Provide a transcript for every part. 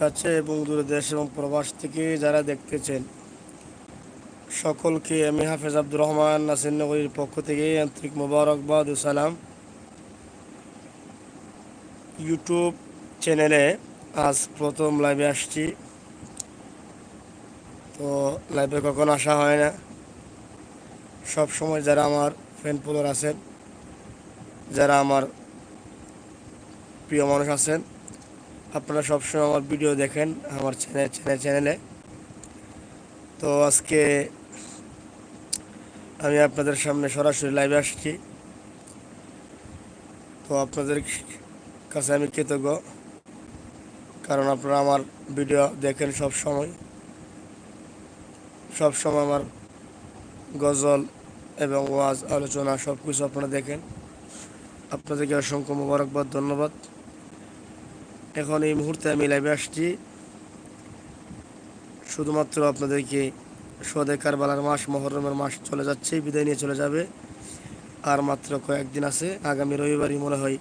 কাছে এবং দূরে দেশ এবং প্রবাস থেকে যারা দেখতেছেন, সকলকে আমি হাফেজ আব্দুর রহমান নাসির নগরীর পক্ষ থেকে আন্তরিক মোবারকবাদ ও সালাম। ইউটিউব চ্যানেলে আজ প্রথম লাইভে আসছি। তো লাইভে কখন আসা হয় না। সব সময় যারা আমার ফ্যান ফলোয়ার আছেন, যারা আমার প্রিয় মানুষ আছেন আপনারা সবসময় আমার ভিডিও দেখেন, আমার চ্যানেল চ্যানেল, চ্যানেলে। তো আজকে আমি আপনাদের সামনে সরাসরি লাইভে আসছি। তো আপনাদের কাছে আমি কৃতজ্ঞ, কারণ আপনারা আমার ভিডিও দেখেন সব সময় সব সময় আমার গজল এবং ওয়াজ, আলোচনা সব কিছু আপনারা দেখেন। আপনাদেরকে অসংখ্য মোবারকবাদ, ধন্যবাদ। এখন এই মুহূর্তে আমি লাইভে আসছি। শুধুমাত্র আপনাদেরকে সদে কারবালার মাস, মহরমের মাস চলে যাচ্ছে, বিদায় নিয়ে চলে যাবে। আর মাত্র কয়েকদিন আছে, আগামী রবিবারই মনে হয়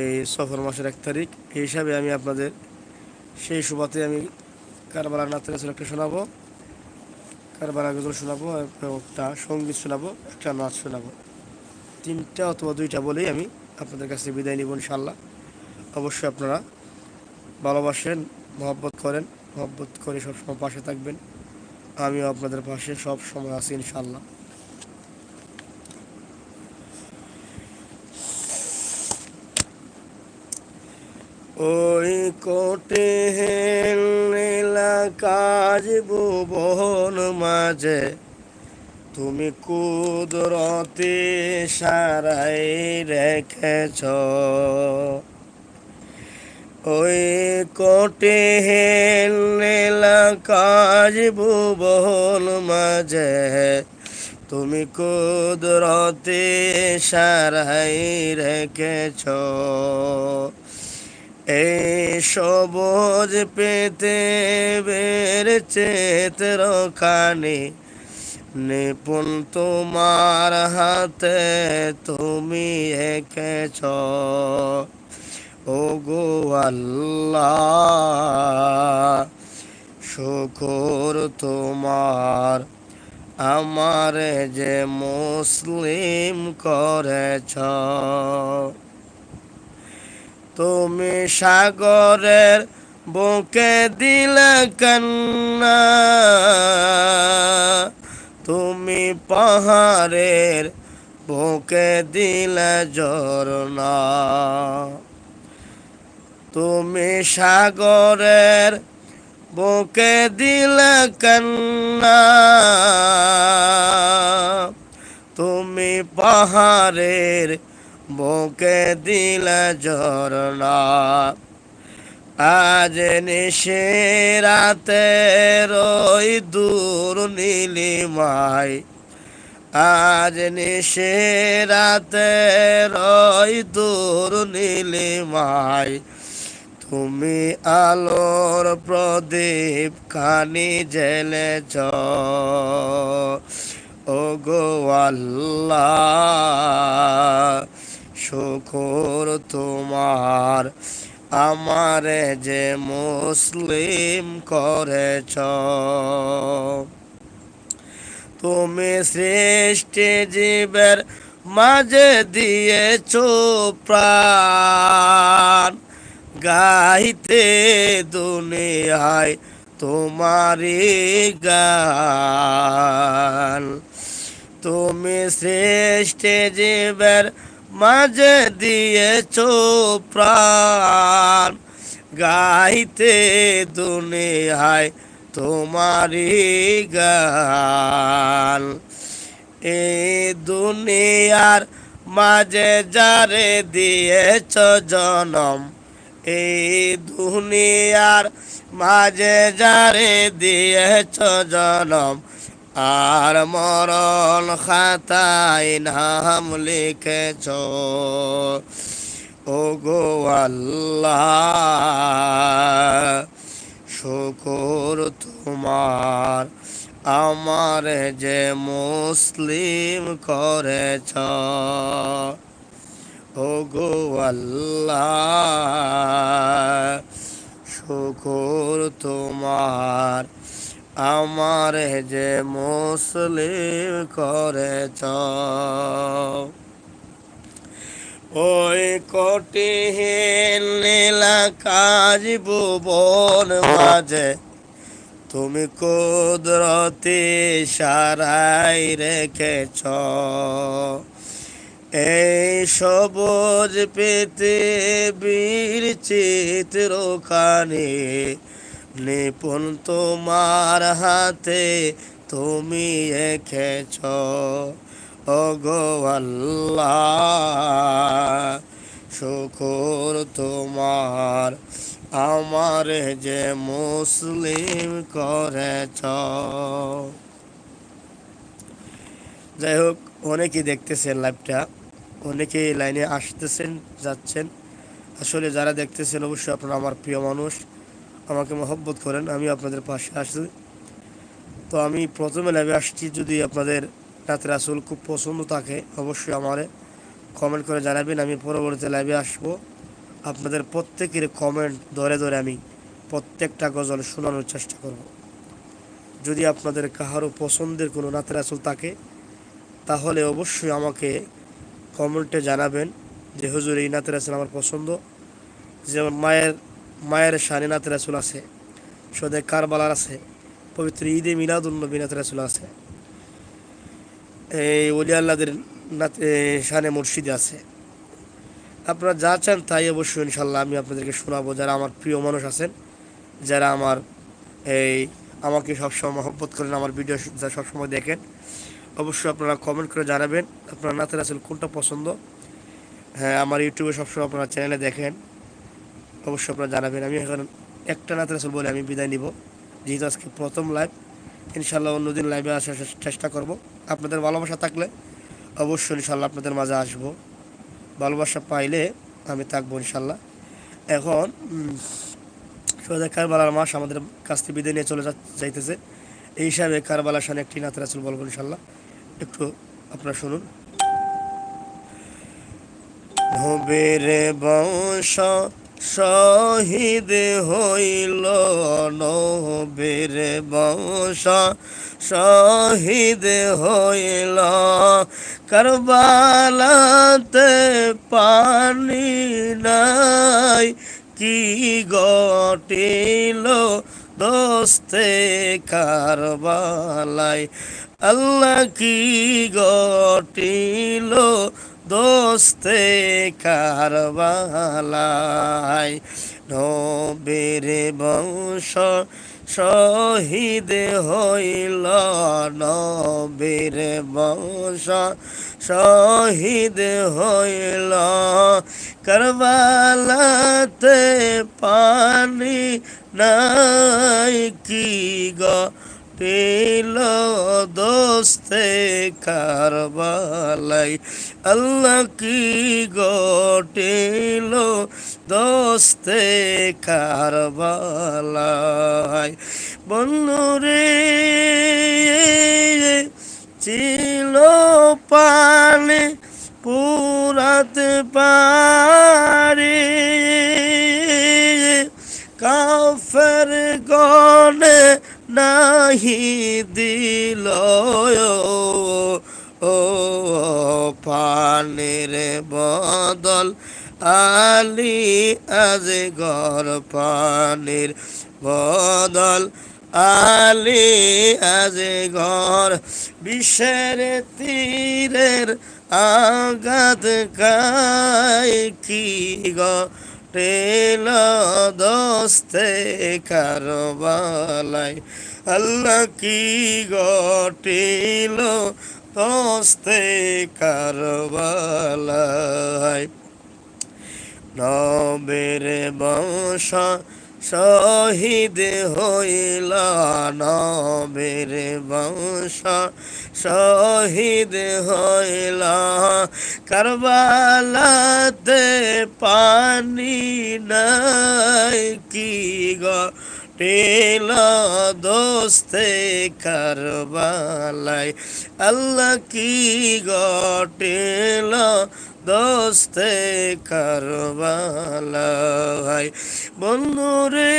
এই সফর মাসের এক তারিখ। এই হিসাবে আমি আপনাদের সেই সুবাদে আমি কারবালার নাতের একটা শোনাবো কারবালা গজল শোনাবো একটা সংগীত শোনাবো, একটা নাচ শোনাবো। তিনটা অথবা দুইটা বলেই আমি আপনাদের কাছে বিদায় নিব ইনশাল্লাহ অবশ্যই আপনারা ভালোবাসেন, মহব্বত করেন, মহব্বত করে সবসময় পাশে থাকবেন। আমিও আপনাদের পাশে সব সময় আছি ইনশাল্লাহ ওই কোটে কাজ ভুবন মাঝে, তুমি কুদরতে সারাই রেখেছ। ওই কোটে হেলা কাজ ভুবন মাঝে। তুমি কুদরতে সারাই রেখেছ। এই সবুজ পেতে বের চেতর খানি নিপুণ তোমার হাতে তুমি এঁকেছ। ও গো আল্লাহ, শুকুর তোমার। আমার যে মুসলিম করেছ, তুমি সাগরের বুকে দিলে কন্যা তুমি পাহাড়ের বুকে দিলে ঝরনা। তুমি সাগরের বুকে দিলে কন্যা তুমি পাহাড়ের বুকে দিলে ঝরনা। আজ নিশে রাতে রই দূর নীলিমাই আজ নিশে রাতে রই দূর নীলিমাই তুমি আলোর প্রদীপ খানি জেলেছ ও গো আল্লাহ তোমার, আমারে যে মুসলিম করেছ। তুমি সৃষ্টি জীবের মাঝে দিয়েছ প্রাণ। গাইতে দুনে দুনিয়ায় তোমারি গান। তুমি সৃষ্টি জীবের মাঝে দিয়েছ প্রাণ। গাইতে দুনিয়ায় তোমারি গান। এ দুনিয়ার মাঝে যারে দিয়েছ জনম এই দুনিয়ার মাঝে যারে দিয়েছ জনম, আর মরণ খাতায় নাম লিখেছ। ও গো শুকুর তোমার, আমার যে মুসলিম করেছ। ও গো আল্লাহ। শুকুর তোমার, আমার যে মুসলিম করেছ। ওই কটিহীন নীলা কাজ ভুবন মাঝে তুমি কুদরতি সারাই রেখেছ। এই সবুজ পৃথিবীর চিত্রখানি, নিপুণ তোমার হাতে তুমি এঁকেছ। ওগো আল্লাহ, শুকুর তোমার, আমার যে মুসলিম করেছ। যাই হোক, অনেকেই দেখতেছে লাইভটা অনেকেই লাইনে আসতেছেন, যাচ্ছেন। আসলে যারা দেখতেছেন, অবশ্যই আপনারা আমার প্রিয় মানুষ, আমাকে মহব্বত করেন আমি আপনাদের পাশে আসছি তো আমি প্রথমে লাইভে আসছি, যদি আপনাদের রাতের আসল খুব পছন্দ থাকে, অবশ্যই আমারে কমেন্ট করে জানাবেন, আমি পরবর্তী লাইভে আসব। আপনাদের প্রত্যেকের কমেন্ট ধরে ধরে আমি প্রত্যেকটা গজল শোনানোর চেষ্টা করব। যদি আপনাদের কাহারও পছন্দের কোনো রাতের আসল থাকে, তাহলে অবশ্যই আমাকে কমেন্টে জানাবেন যে, হুজুর, এই নাতের আসল আমার পছন্দ। যেমন মায়ের মায়ের শানি নাতের আসল আছে, সদে কারবালার আছে, পবিত্র ঈদে মিলাদুন্নবী নাতের আসল আছে। এই অলি আল্লাদের নাতে শানে মুর্শিদে আছে। আপনারা যা চান তাই অবশ্যই ইনশাল্লাহ আমি আপনাদেরকে শোনাবো। যারা আমার প্রিয় মানুষ আছেন, যারা আমার, এই, আমাকে সবসময় মহব্বত করেন, আমার ভিডিও সবসময় দেখেন অবশ্যই আপনারা কমেন্ট করে জানাবেন। আপনার নাতের আসলে কোনটা পছন্দ? হ্যাঁ আমার ইউটিউবে সবসময় আপনারা চ্যানেলে দেখেন। অবশ্যই আপনারা জানাবেন। আমি এখন একটা নাতের আসল বলে আমি বিদায় নিব। যেহেতু আজকে প্রথম লাইভ ইনশাল্লাহ অন্যদিন লাইভে আসার চেষ্টা করব। আপনাদের ভালোবাসা থাকলে অবশ্যই ইনশাল্লাহ আপনাদের মাঝে আসব। ভালোবাসা পাইলে আমি থাকব ইনশাল্লাহ এখন সোজা কারবালার মাস আমাদের কাছ থেকে বিদায় নিয়ে চলে যাইতেছে। এই হিসাবে কারবালার সামনে একটি নাতের আসল বলব ইনশাল্লাহ একটু আপনারা শুনুন। নবের বংশ শহীদ হইল নবের বংশ শহীদ হইল। কারবালাতে পানি নাই, কি গটিল দোস্তে কারবালাই আল্লাহ কি গটিল দোস্তে কারবালাই নবের বংশ শহীদ হইল, নবীর বংশ শহীদ হইল। করবালাতে পানি নাই কি গো পেল দোস্তে কারবালাই আল্লাহ কি গটেল দোস্তে কারবালাই বন্ধুরে ছিল পানে পুরাতে পারে। কাফের গনে নাহি দিল ও পানের বদল আলি আজ গর পানের বদল আলি আজ ঘর বিশ্বের তীরের আঘাত কাই কি গ? টেল দোস্তে কারবালাই আল্লাহ কি গটিল দোস্তে কারবালাই নবের বংশ শহীদ হইল, নবের বংশ শহীদ হইল। কারবালাতে পানি নাই কি গো? টেল দোস্তে কারবালাই আল্লাহ কি গটেল দোস্তে কারবালাই বন্ধুরে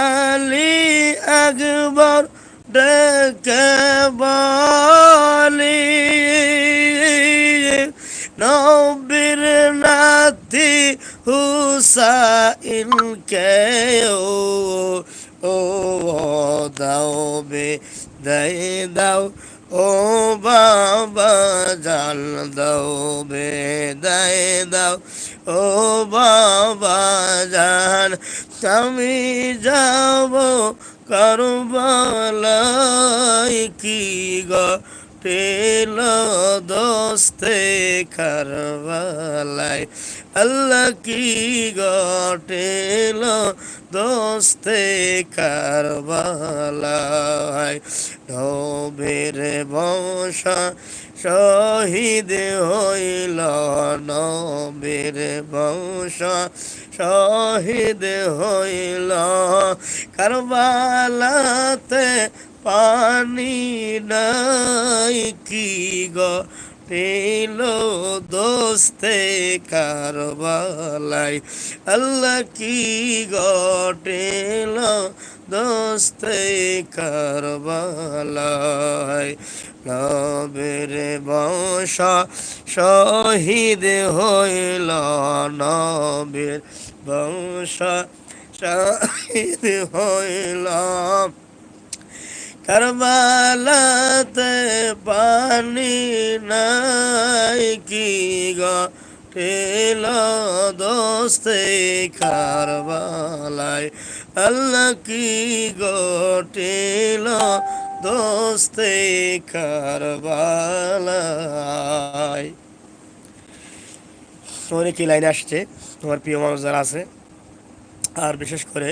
আলী আকবর ডেকে বলি। নবীর নাতি হুসাইন কে ও দাও বে দই দাও ও বাবা জাল দাও বে দই দাও ও বাবা জান আমি যাব করবালাই কি গো টেল দোস্তে কারবালাই আল্লাহ কি গটেল দোস্তে কারবালাই নবের বংশা শহীদ হইল, নবের বংশ শহীদ হইল। কারবালাতে পানি নাই কি গো পেল দোস্তে কারবালাই আল্লাহ কি গটেল দোস্তে কারবালাই নবের বংশ শহীদ হইল, নবের বংশ শহীদ হইল। কারবালাতে পানি নাই কি গো? টেল দোস্তে কারবালায় আল্লাহ কি গো? টেল দোস্তে কারবালায়। অনেকই লাইন আসছে? তোমার প্রিয় মানুষ যারা আছে, আর বিশেষ করে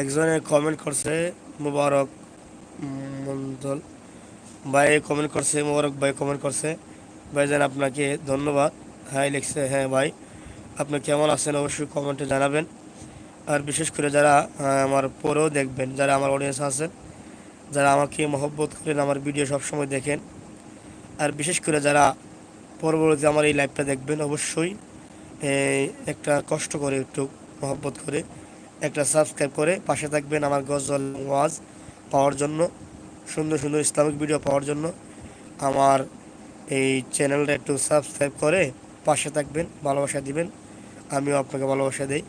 একজনে কমেন্ট করছে, মুবারক। মন্ডল ভাই কমেন্ট করছে, মোবারক ভাই কমেন্ট করছে। ভাইজান, আপনাকে ধন্যবাদ। হাই লিখছে হ্যাঁ ভাই। আপনি কেমন আছেন? অবশ্যই কমেন্টে জানাবেন। আর বিশেষ করে যারা আমার পরেও দেখবেন, যারা আমার অডিয়েন্স আছেন, যারা আমাকে মহব্বত করেন, আমার ভিডিও সবসময় দেখেন। আর বিশেষ করে যারা পরবর্তীতে আমার এই লাইভটা দেখবেন, অবশ্যই একটা কষ্ট করে, একটু মহব্বত করে, একটা সাবস্ক্রাইব করে পাশে থাকবেন আমার গজল ওয়াজ পাওয়ার জন্য, সুন্দর সুন্দর ইসলামিক ভিডিও পাওয়ার জন্য আমার এই চ্যানেলটা একটু সাবস্ক্রাইব করে পাশে থাকবেন, ভালোবাসা দিবেন। আমিও আপনাকে ভালোবাসা দেই।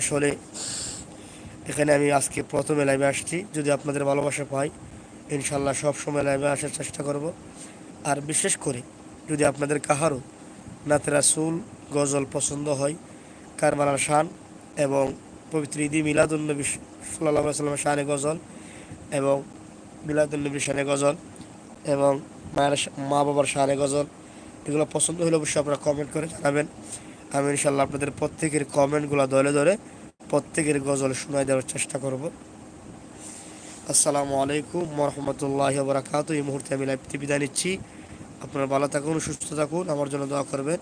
আসলে এখানে আমি আজকে প্রথমে লাইভে আসছি। যদি আপনাদের ভালোবাসা পাই ইনশাল্লাহ সব সময় লাইভে আসার চেষ্টা করব। আর বিশেষ করে যদি আপনাদের কাহারও নাতে সুল গজল পছন্দ হয়, কারবালার শান এবং পবিত্র ঈদি মিলাদুলনবী সাল্লাহ সাল্লামের শানে গজল এবং মিলাদুলনবীর শানে গজল এবং মায়ের মা বাবার শানে গজল। এগুলো পছন্দ হলে অবশ্যই আপনারা কমেন্ট করে জানাবেন। আমি ইনশাল্লাহ আপনাদের প্রত্যেকের কমেন্টগুলো ধরে ধরে প্রত্যেকের গজল শোনায় দেওয়ার চেষ্টা করব। আসসালামু আলাইকুম রহমতুল্লাহ বরাকাত এই মুহূর্তে আমি লাইভ বিদায় নিচ্ছি। আপনারা ভালো থাকুন, সুস্থ থাকুন। আমার জন্য দোয়া করবেন।